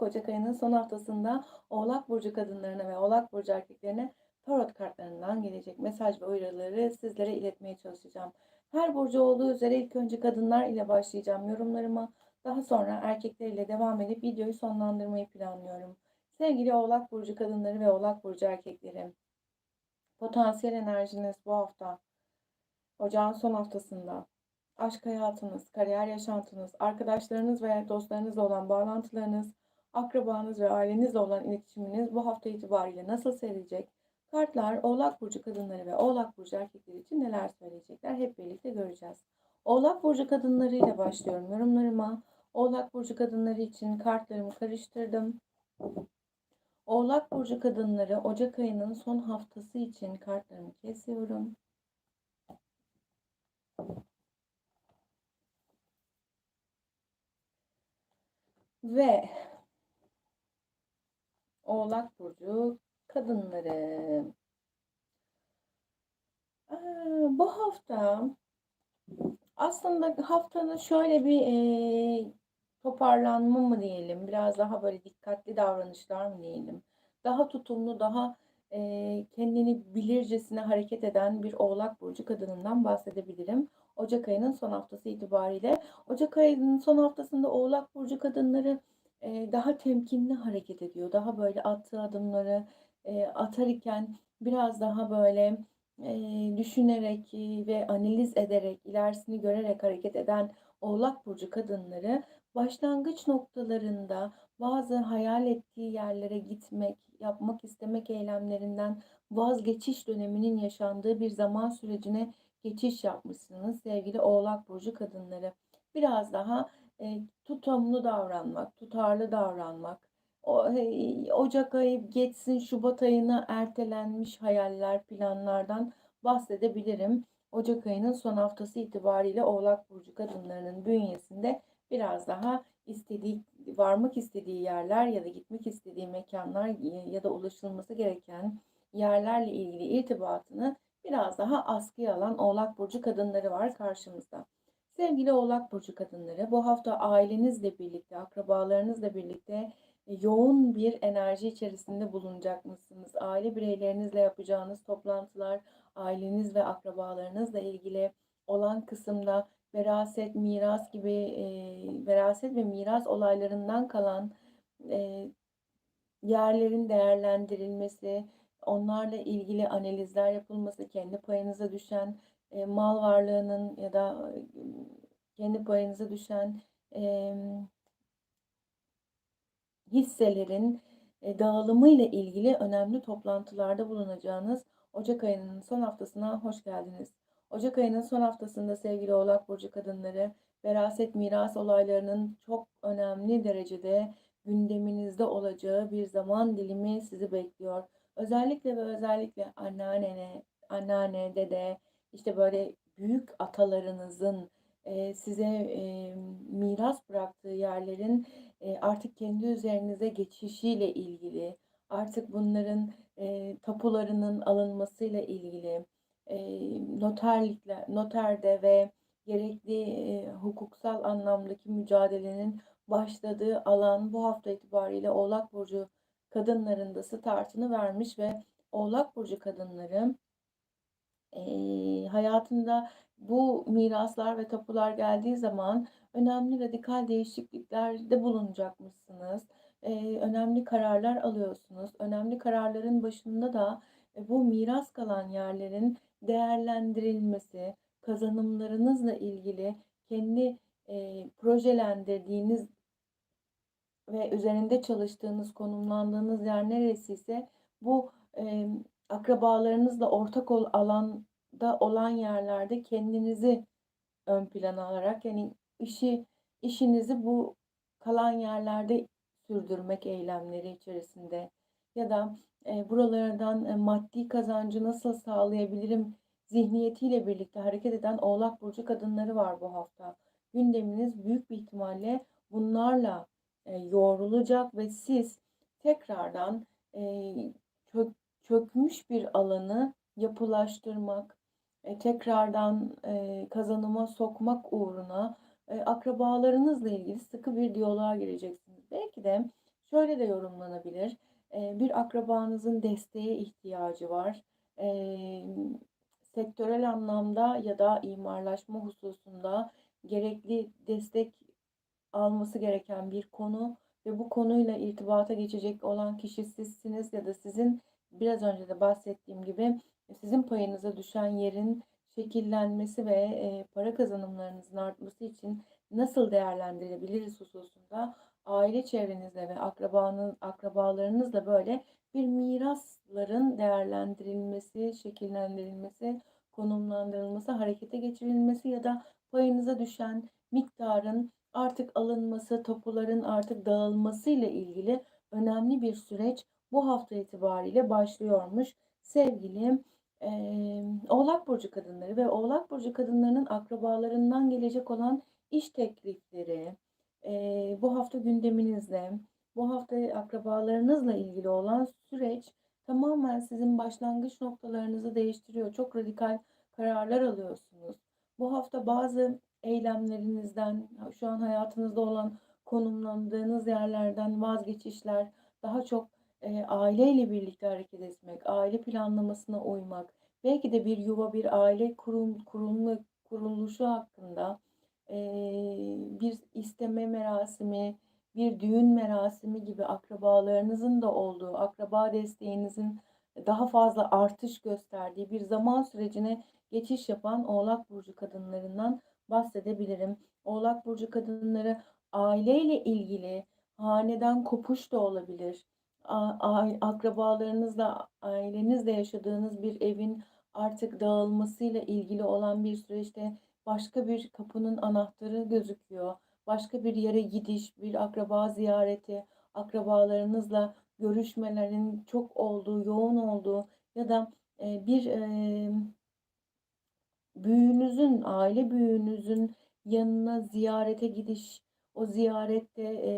bulduk. Ocak ayının son haftasında Oğlak Burcu kadınlarına ve Oğlak Burcu erkeklerine tarot kartlarından gelecek mesaj ve uyarıları sizlere iletmeye çalışacağım. Her burcu olduğu üzere ilk önce kadınlar ile başlayacağım yorumlarıma. Daha sonra erkekler ile devam edip videoyu sonlandırmayı planlıyorum. Sevgili Oğlak Burcu kadınları ve Oğlak Burcu erkekleri. Potansiyel enerjiniz bu hafta. Ocağın son haftasında aşk hayatınız, kariyer yaşantınız, arkadaşlarınız veya dostlarınızla olan bağlantılarınız, akrabanız ve ailenizle olan iletişiminiz bu hafta itibariyle nasıl seyredecek? Kartlar Oğlak Burcu kadınları ve Oğlak Burcu erkekleri için neler söyleyecekler hep birlikte göreceğiz. Oğlak Burcu kadınlarıyla başlıyorum yorumlarıma. Oğlak Burcu kadınları için kartlarımı karıştırdım. Oğlak Burcu kadınları Ocak ayının son haftası için kartlarımı kesiyorum. Ve Oğlak Burcu kadınları. Ee, bu hafta aslında haftanın şöyle bir e, toparlanma mı diyelim, biraz daha böyle dikkatli davranışlar mı diyelim, daha tutumlu, daha e, kendini bilircesine hareket eden bir Oğlak Burcu kadınından bahsedebilirim. Ocak ayının son haftası itibariyle. Ocak ayının son haftasında Oğlak Burcu kadınları daha temkinli hareket ediyor. Daha böyle attığı adımları e, atar iken biraz daha böyle düşünerek ve analiz ederek, ilerisini görerek hareket eden Oğlak Burcu kadınları başlangıç noktalarında bazı hayal ettiği yerlere gitmek, yapmak istemek eylemlerinden vazgeçiş döneminin yaşandığı bir zaman sürecine geçiş yapmışsınız sevgili Oğlak Burcu kadınları. Biraz daha e, tutumlu davranmak, tutarlı davranmak, o, e, Ocak ayı geçsin Şubat ayına ertelenmiş hayaller, planlardan bahsedebilirim. Ocak ayının son haftası itibariyle Oğlak Burcu kadınlarının bünyesinde biraz daha istediği, varmak istediği yerler ya da gitmek istediği mekanlar ya da ulaşılması gereken yerlerle ilgili irtibatını biraz daha askıya alan Oğlak Burcu kadınları var karşımızda. Sevgili Oğlak Burcu kadınları, bu hafta ailenizle birlikte, akrabalarınızla birlikte e, yoğun bir enerji içerisinde bulunacak mısınız? Aile bireylerinizle yapacağınız toplantılar, aileniz ve akrabalarınızla ilgili olan kısımda veraset, miras gibi e, veraset ve miras olaylarından kalan e, yerlerin değerlendirilmesi, onlarla ilgili analizler yapılması, kendi payınıza düşen e, mal varlığının ya da e, kendi payınıza düşen e, hisselerin e, dağılımı ile ilgili önemli toplantılarda bulunacağınız Ocak ayının son haftasına hoş geldiniz. Ocak ayının son haftasında sevgili Oğlak Burcu kadınları veraset miras olaylarının çok önemli derecede gündeminizde olacağı bir zaman dilimi sizi bekliyor. Özellikle ve özellikle anneannene, anneanne, dede, işte böyle büyük atalarınızın size miras bıraktığı yerlerin artık kendi üzerinize geçişiyle ilgili, artık bunların tapularının alınmasıyla ilgili, e, noterlikle, noterde ve gerekli hukuksal anlamdaki mücadelenin başladığı alan bu hafta itibariyle Oğlak Burcu kadınlarında startını vermiş ve Oğlak Burcu kadınları e, hayatında bu miraslar ve tapular geldiği zaman önemli radikal değişikliklerde bulunacakmışsınız. E, önemli kararlar alıyorsunuz. Önemli kararların başında da e, bu miras kalan yerlerin değerlendirilmesi, kazanımlarınızla ilgili kendi e, projelendirdiğiniz ve üzerinde çalıştığınız, konumlandığınız yer neresi ise bu e, akrabalarınızla ortak ol, alanda olan yerlerde kendinizi ön plana alarak yani işi işinizi bu kalan yerlerde sürdürmek eylemleri içerisinde ya da e, buralardan e, maddi kazancı nasıl sağlayabilirim zihniyetiyle birlikte hareket eden Oğlak Burcu kadınları var bu hafta. Gündeminiz büyük bir ihtimalle bunlarla e, yoğrulacak ve siz tekrardan e, çök, çökmüş bir alanı yapılaştırmak, e, tekrardan e, kazanıma sokmak uğruna e, akrabalarınızla ilgili sıkı bir diyaloğa gireceksiniz. Belki de Şöyle de yorumlanabilir. Eee, bir akrabanızın desteğe ihtiyacı var. Emm, sektörel anlamda ya da imarlaşma hususunda gerekli destek alması gereken bir konu ve bu konuyla irtibata geçecek olan kişi sizsiniz ya da sizin biraz önce de bahsettiğim gibi sizin payınıza düşen yerin şekillenmesi ve eee, para kazanımlarınızın artması için nasıl değerlendirebiliriz hususunda aile çevrenizle ve akrabanın akrabalarınızla böyle bir mirasların değerlendirilmesi, şekillendirilmesi, konumlandırılması, harekete geçirilmesi ya da payınıza düşen miktarın artık alınması, tapuların artık dağılmasıyla ilgili önemli bir süreç bu hafta itibariyle başlıyormuş. Sevgili eee, Oğlak Burcu kadınları ve Oğlak Burcu kadınlarının akrabalarından gelecek olan iş teklifleri, eee, bu hafta gündeminizde, bu hafta akrabalarınızla ilgili olan süreç tamamen sizin başlangıç noktalarınızı değiştiriyor. Çok radikal kararlar alıyorsunuz. Bu hafta bazı eylemlerinizden, şu an hayatınızda olan konumlandığınız yerlerden vazgeçişler, daha çok eee, aileyle birlikte hareket etmek, aile planlamasına uymak, belki de bir yuva, bir aile kurum, kurulma, kuruluşu hakkında eee, bir isteme merasimi, bir düğün merasimi gibi akrabalarınızın da olduğu, akraba desteğinizin daha fazla artış gösterdiği bir zaman sürecine geçiş yapan Oğlak Burcu kadınlarından bahsedebilirim. Oğlak Burcu kadınları aileyle ilgili haneden kopuş da olabilir. Akrabalarınızla, ailenizle yaşadığınız bir evin artık dağılmasıyla ilgili olan bir süreçte başka bir kapının anahtarı gözüküyor. Başka bir yere gidiş, bir akraba ziyareti, akrabalarınızla görüşmelerin çok olduğu, yoğun olduğu ya da e, bir e, büyüğünüzün, aile büyüğünüzün yanına ziyarete gidiş, o ziyarette e,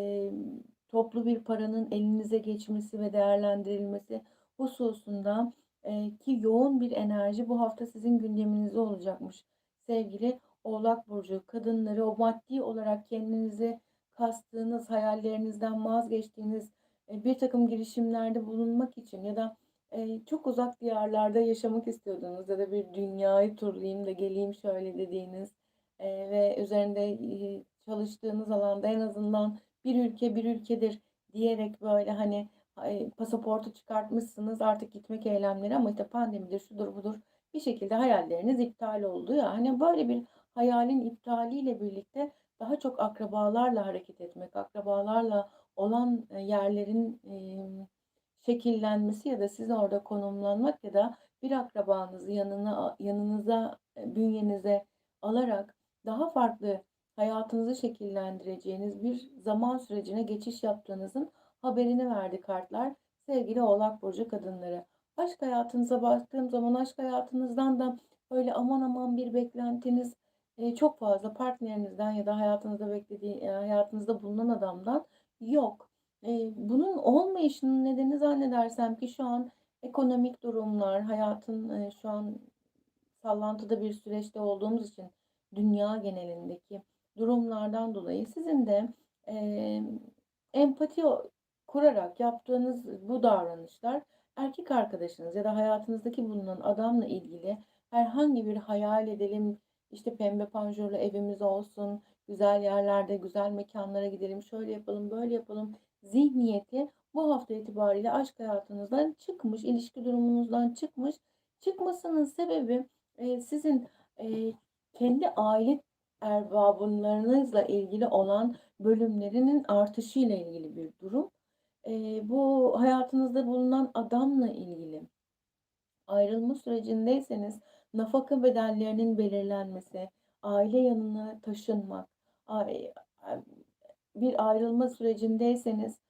toplu bir paranın elinize geçmesi ve değerlendirilmesi hususunda e, ki yoğun bir enerji bu hafta sizin gündeminizde olacakmış. Sevgili Oğlak Burcu kadınları o maddi olarak kendinizi kastığınız, hayallerinizden vazgeçtiğiniz e, bir takım girişimlerde bulunmak için ya da e, çok uzak diyarlarda yaşamak istiyordunuz ya da bir dünyayı turlayayım da geleyim şöyle dediğiniz e, ve üzerinde e, çalıştığınız alanda en azından bir ülke bir ülkedir diyerek böyle hani pasaportu çıkartmışsınız artık gitmek eylemleri ama işte pandemidir şudur budur bir şekilde hayalleriniz iptal oldu ya. Hani böyle bir hayalin iptaliyle birlikte daha çok akrabalarla hareket etmek, akrabalarla olan e, yerlerin şekillenmesi ya da siz orada konumlanmak ya da bir akrabanızı yanına yanınıza e, bünyenize alarak daha farklı hayatınızı şekillendireceğiniz bir zaman sürecine geçiş yaptığınızın haberini verdi kartlar. Sevgili Oğlak Burcu kadınları. Aşk hayatınıza baktığım zaman aşk hayatınızdan da böyle aman aman bir beklentiniz e, çok fazla partnerinizden ya da hayatınızda beklediği, e, hayatınızda bulunan adamdan yok. E, bunun olmayışının nedeni zannedersem ki şu an ekonomik durumlar, hayatın şu an sallantıda bir süreçte olduğumuz için dünya genelindeki durumlardan dolayı sizin de e, empati kurarak yaptığınız bu davranışlar erkek arkadaşınız ya da hayatınızdaki bulunan adamla ilgili herhangi bir hayal edelim işte pembe panjurlu evimiz olsun, güzel yerlerde, güzel mekanlara gidelim, şöyle yapalım, böyle yapalım zihniyeti bu hafta itibariyle aşk hayatınızdan çıkmış, ilişki durumunuzdan çıkmış. Çıkmasının sebebi e, sizin e, kendi aile erbabınlarınızla ilgili olan bölümlerinin artışıyla ilgili bir durum. E, bu hayatınızda bulunan adamla ilgili ayrılma sürecindeyseniz nafaka bedellerinin belirlenmesi, aile yanına taşınmak, bir ayrılma sürecindeyseniz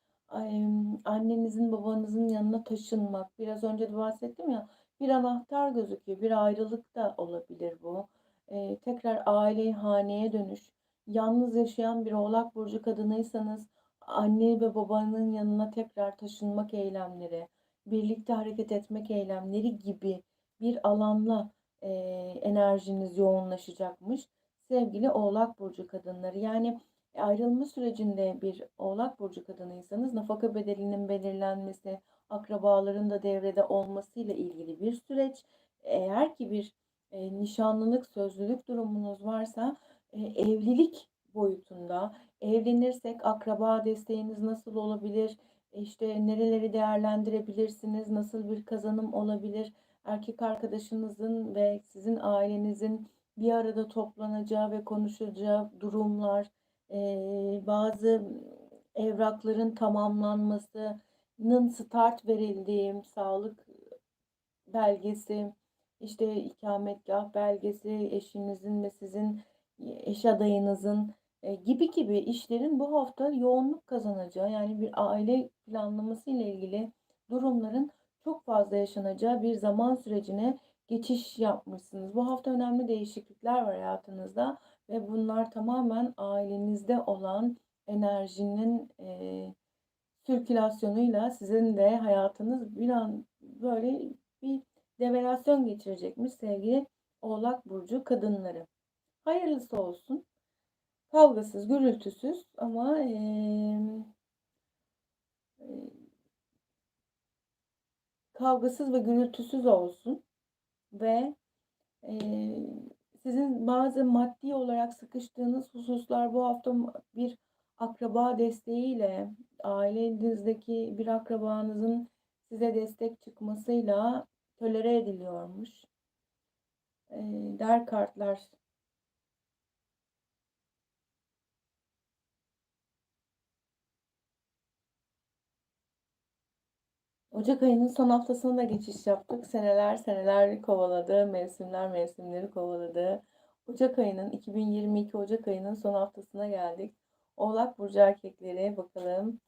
annenizin babanızın yanına taşınmak, biraz önce de bahsettim ya bir anahtar gözüküyor. Bir ayrılık da olabilir bu. Ee, tekrar aile haneye dönüş. Yalnız yaşayan bir oğlak burcu kadınıysanız anne ve babanın yanına tekrar taşınmak eylemleri, birlikte hareket etmek eylemleri gibi bir alanla e, enerjiniz yoğunlaşacakmış. Sevgili Oğlak Burcu kadınları yani E, ayrılma sürecinde bir Oğlak burcu kadınıysanız nafaka bedelinin belirlenmesi, akrabaların da devrede olmasıyla ilgili bir süreç. Eğer ki bir e, nişanlılık, sözlülük durumunuz varsa e, evlilik boyutunda evlenirsek akraba desteğiniz nasıl olabilir? İşte nereleri değerlendirebilirsiniz? Nasıl bir kazanım olabilir? Erkek arkadaşınızın ve sizin ailenizin bir arada toplanacağı ve konuşacağı durumlar, eee, bazı evrakların tamamlanmasının start verildiği sağlık belgesi, işte ikametgah belgesi, eşinizin ve sizin eş adayınızın e, gibi gibi işlerin bu hafta yoğunluk kazanacağı yani bir aile planlaması ile ilgili durumların çok fazla yaşanacağı bir zaman sürecine geçiş yapmışsınız. Bu hafta önemli değişiklikler var hayatınızda ve bunlar tamamen ailenizde olan enerjinin e, sirkülasyonuyla sizin de hayatınız bir an böyle bir devalüasyon geçirecekmiş sevgili Oğlak Burcu kadınları. Hayırlısı olsun. Kavgasız, gürültüsüz ama eee, kavgasız ve gürültüsüz olsun ve eee, sizin bazı maddi olarak sıkıştığınız hususlar bu hafta bir akraba desteğiyle, ailenizdeki bir akrabanızın size destek çıkmasıyla tolere ediliyormuş. Eee, der kartlar Ocak ayının son haftasına da geçiş yaptık. Seneler seneler kovaladı, mevsimler mevsimleri kovaladı. Ocak ayının 2022 Ocak ayının son haftasına geldik. Oğlak burcu erkekleri bakalım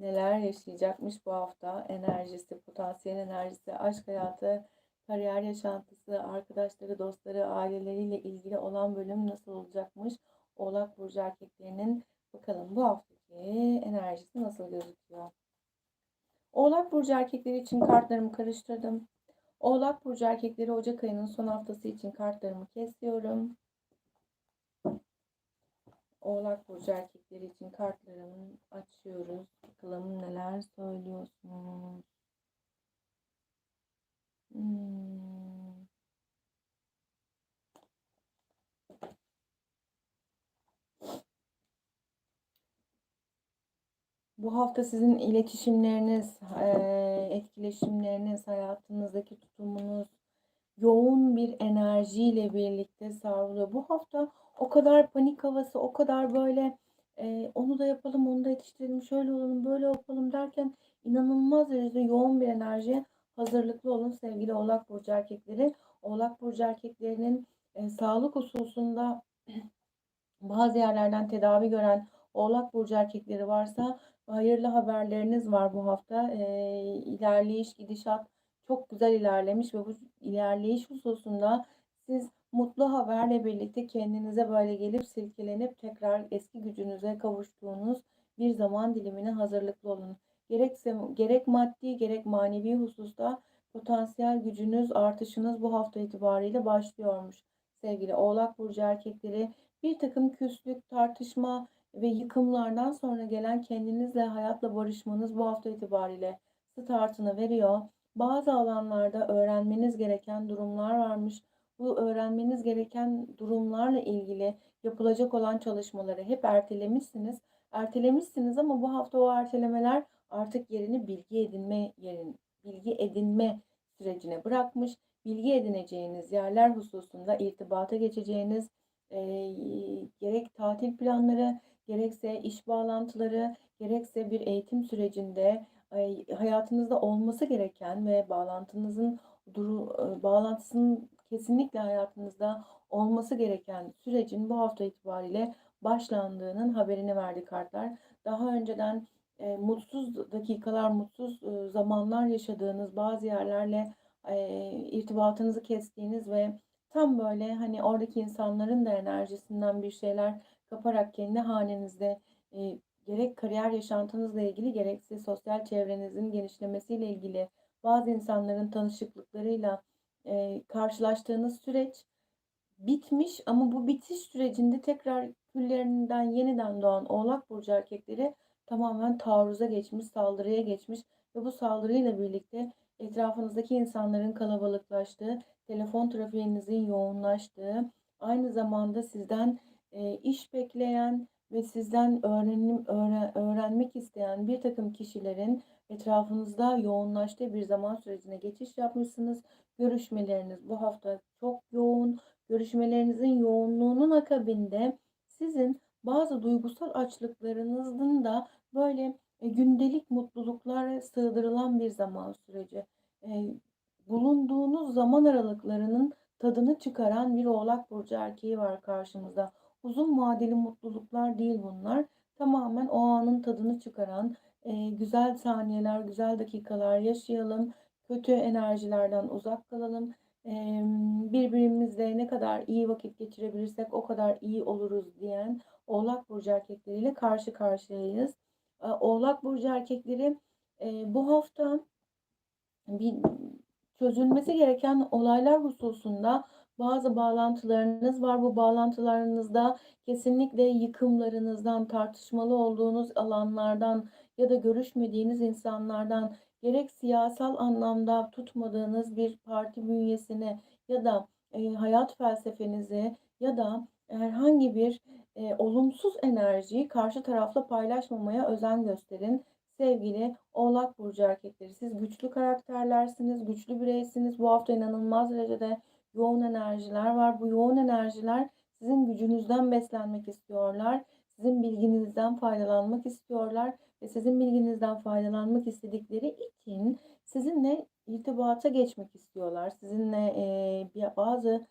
neler yaşayacakmış bu hafta. Enerjisi, potansiyel enerjisi, aşk hayatı, kariyer yaşantısı, arkadaşları, dostları, aileleriyle ilgili olan bölüm nasıl olacakmış? Oğlak burcu erkeklerinin bakalım bu haftaki enerjisi nasıl gözüküyor? Oğlak Burcu erkekleri için kartlarımı karıştırdım. Oğlak Burcu erkekleri Ocak ayının son haftası için kartlarımı kesiyorum. Oğlak Burcu erkekleri için kartlarımı açıyoruz. Bakalım neler söylüyorsunuz. Hmm. Bu hafta sizin iletişimleriniz, etkileşimleriniz, hayatınızdaki tutumunuz yoğun bir enerjiyle birlikte savruluyor. Bu hafta o kadar panik havası, o kadar böyle onu da yapalım, onu da yetiştirelim, şöyle olalım, böyle yapalım derken inanılmaz derecede yoğun bir enerjiye hazırlıklı olun sevgili Oğlak Burcu erkekleri. Oğlak Burcu erkeklerinin sağlık hususunda bazı yerlerden tedavi gören Oğlak Burcu erkekleri varsa hayırlı haberleriniz var bu hafta. E, ilerleyiş, gidişat çok güzel ilerlemiş ve bu ilerleyiş hususunda siz mutlu haberle birlikte kendinize böyle gelip silkelenip tekrar eski gücünüze kavuştuğunuz bir zaman dilimine hazırlıklı olun. Gerekse, gerek maddi gerek manevi hususta potansiyel gücünüz, artışınız bu hafta itibariyle başlıyormuş. Sevgili Oğlak Burcu erkekleri bir takım küslük, tartışma, ve yıkımlardan sonra gelen kendinizle hayatla barışmanız bu hafta itibariyle startını veriyor. Bazı alanlarda öğrenmeniz gereken durumlar varmış. Bu öğrenmeniz gereken durumlarla ilgili yapılacak olan çalışmaları hep ertelemişsiniz. Ertelemişsiniz ama bu hafta o ertelemeler artık yerini bilgi edinme yerin, bilgi edinme sürecine bırakmış. Bilgi edineceğiniz yerler hususunda irtibata geçeceğiniz e, gerek tatil planları, gerekse iş bağlantıları, gerekse bir eğitim sürecinde hayatınızda olması gereken ve bağlantınızın duru, e, bağlantısının kesinlikle hayatınızda olması gereken sürecin bu hafta itibariyle başlandığının haberini verdi kartlar. Daha önceden e, mutsuz dakikalar, mutsuz e, zamanlar yaşadığınız bazı yerlerle e, irtibatınızı kestiğiniz ve tam böyle hani oradaki insanların da enerjisinden bir şeyler kaparak kendi hanenizde e, gerek kariyer yaşantınızla ilgili gerekse sosyal çevrenizin genişlemesiyle ilgili bazı insanların tanışıklıklarıyla e, karşılaştığınız süreç bitmiş ama bu bitiş sürecinde tekrar küllerinden yeniden doğan Oğlak burcu erkekleri tamamen taarruza geçmiş, saldırıya geçmiş ve bu saldırıyla birlikte etrafınızdaki insanların kalabalıklaştığı, telefon trafiğinizin yoğunlaştığı, aynı zamanda sizden e, iş bekleyen ve sizden öğrenim öğre- öğrenmek isteyen bir takım kişilerin etrafınızda yoğunlaştığı bir zaman sürecine geçiş yapmışsınız. Görüşmeleriniz bu hafta çok yoğun. Görüşmelerinizin yoğunluğunun akabinde sizin bazı duygusal açlıklarınızın da böyle e, gündelik mutluluklara sığdırılan bir zaman süreci. E, bulunduğunuz zaman aralıklarının tadını çıkaran bir Oğlak Burcu erkeği var karşımızda. Uzun vadeli mutluluklar değil bunlar. Tamamen o anın tadını çıkaran e, güzel saniyeler, güzel dakikalar yaşayalım. Kötü enerjilerden uzak kalalım. E, birbirimizle ne kadar iyi vakit geçirebilirsek o kadar iyi oluruz diyen Oğlak Burcu erkekleriyle karşı karşıyayız. E, Oğlak Burcu erkekleri e, bu hafta bir çözülmesi gereken olaylar hususunda bazı bağlantılarınız var. Bu bağlantılarınızda kesinlikle yıkımlarınızdan, tartışmalı olduğunuz alanlardan ya da görüşmediğiniz insanlardan gerek siyasal anlamda tutmadığınız bir parti bünyesine ya da e, hayat felsefenizi ya da herhangi bir e, olumsuz enerjiyi karşı tarafla paylaşmamaya özen gösterin. Sevgili Oğlak Burcu erkekleri, siz güçlü karakterlersiniz, güçlü bireysiniz. Bu hafta inanılmaz derecede yoğun enerjiler var. Bu yoğun enerjiler sizin gücünüzden beslenmek istiyorlar. Sizin bilginizden faydalanmak istiyorlar ve sizin bilginizden faydalanmak istedikleri için sizinle irtibata geçmek istiyorlar. Sizinle e, bazı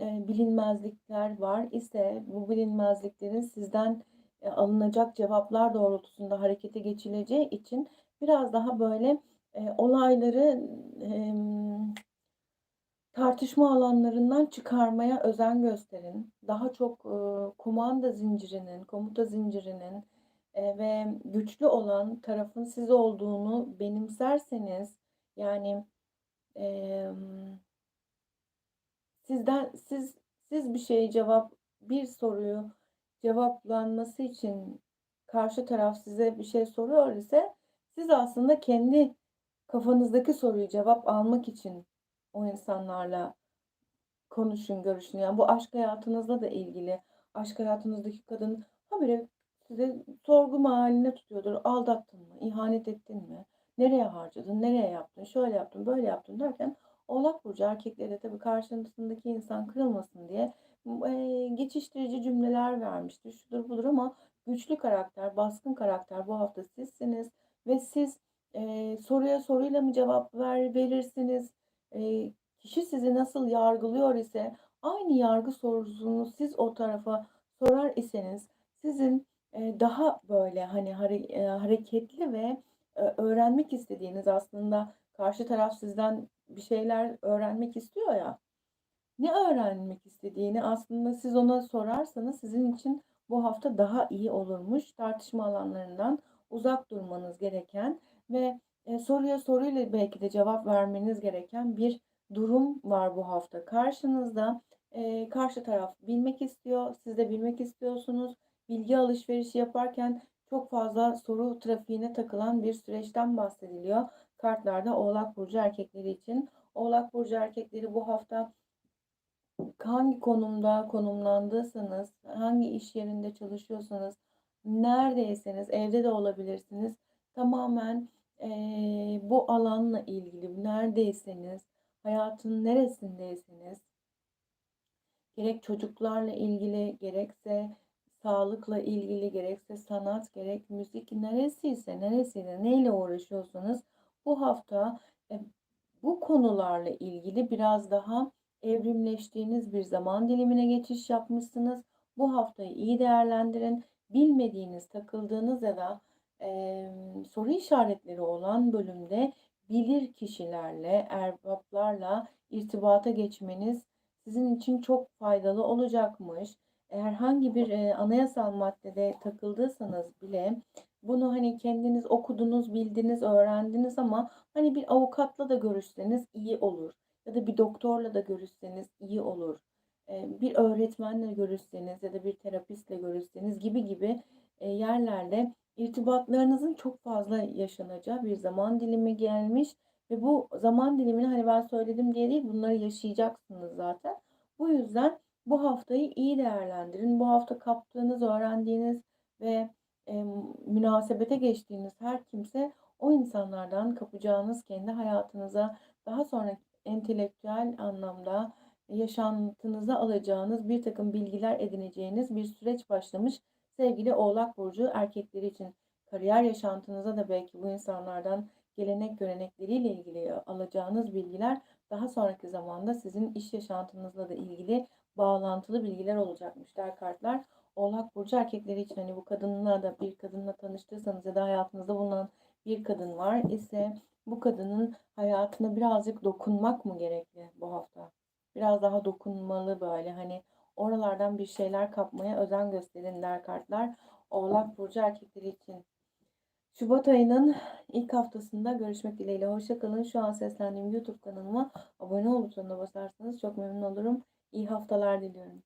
e, bilinmezlikler var ise bu bilinmezliklerin sizden e, alınacak cevaplar doğrultusunda harekete geçileceği için biraz daha böyle e, olayları e, tartışma alanlarından çıkarmaya özen gösterin. Daha çok e, kumanda zincirinin, komuta zincirinin e, ve güçlü olan tarafın siz olduğunu benimserseniz yani e, sizden siz siz bir şeye cevap bir soruyu cevaplanması için karşı taraf size bir şey soruyor ise siz aslında kendi kafanızdaki soruyu cevap almak için o insanlarla konuşun, görüşün. Yani bu aşk hayatınızla da ilgili. Aşk hayatınızdaki kadın habire size sorgu mahaline tutuyordur. Aldattın mı? İhanet ettin mi? Nereye harcadın? Nereye yaptın? Şöyle yaptın, böyle yaptın derken Oğlak Burcu erkekleri de tabii karşısındaki insan kırılmasın diye e, geçiştirici cümleler vermiştir. Şudur budur ama güçlü karakter, baskın karakter bu hafta sizsiniz ve siz e, soruya soruyla mı cevap ver verirsiniz? Kişi sizi nasıl yargılıyor ise aynı yargı sorusunu siz o tarafa sorar iseniz sizin daha böyle hani hare, hareketli ve öğrenmek istediğiniz aslında karşı taraf sizden bir şeyler öğrenmek istiyor ya ne öğrenmek istediğini aslında siz ona sorarsanız sizin için bu hafta daha iyi olurmuş. Tartışma alanlarından uzak durmanız gereken ve e, soruya soruyla belki de cevap vermeniz gereken bir durum var bu hafta karşınızda. E, karşı taraf bilmek istiyor, siz de bilmek istiyorsunuz. Bilgi alışverişi yaparken çok fazla soru trafiğine takılan bir süreçten bahsediliyor. Kartlarda Oğlak Burcu erkekleri için. Oğlak Burcu erkekleri bu hafta hangi konumda konumlandıysanız, hangi iş yerinde çalışıyorsanız, neredeyseniz, evde de olabilirsiniz. Tamamen e, bu alanla ilgili neredeyseniz, hayatın neresindeyseniz, gerek çocuklarla ilgili, gerekse sağlıkla ilgili, gerekse sanat, gerek müzik, neresiyse, neresiyle, neyle uğraşıyorsanız bu hafta e, bu konularla ilgili biraz daha evrimleştiğiniz bir zaman dilimine geçiş yapmışsınız. Bu haftayı iyi değerlendirin. Bilmediğiniz, takıldığınız ya da e, soru işaretleri olan bölümde bilir kişilerle, erbaplarla irtibata geçmeniz sizin için çok faydalı olacakmış. Herhangi bir e, anayasal maddede takıldıysanız bile bunu hani kendiniz okudunuz, bildiniz, öğrendiniz ama hani bir avukatla da görüşseniz iyi olur ya da bir doktorla da görüşseniz iyi olur. e, bir öğretmenle görüşseniz ya da bir terapistle görüşseniz gibi gibi e, yerlerde irtibatlarınızın çok fazla yaşanacağı bir zaman dilimi gelmiş ve bu zaman dilimini hani ben söyledim diye değil bunları yaşayacaksınız zaten. Bu yüzden bu haftayı iyi değerlendirin. Bu hafta kaptığınız, öğrendiğiniz ve e, münasebete geçtiğiniz her kimse o insanlardan kapacağınız kendi hayatınıza daha sonra entelektüel anlamda yaşantınıza alacağınız bir takım bilgiler edineceğiniz bir süreç başlamış sevgili Oğlak Burcu erkekleri için. Kariyer yaşantınıza da belki bu insanlardan gelenek görenekleriyle ilgili alacağınız bilgiler daha sonraki zamanda sizin iş yaşantınızla da ilgili bağlantılı bilgiler olacakmış der kartlar. Oğlak Burcu erkekleri için hani bu kadınla da bir kadınla tanıştıysanız ya da hayatınızda bulunan bir kadın var ise bu kadının hayatına birazcık dokunmak mı gerekli bu hafta? Biraz daha dokunmalı böyle hani oralardan bir şeyler kapmaya özen gösterin der kartlar. Oğlak Burcu erkekleri için. Şubat ayının ilk haftasında görüşmek dileğiyle. Hoşça kalın. Şu an seslendiğim YouTube kanalıma abone ol butonuna basarsanız çok memnun olurum. İyi haftalar diliyorum.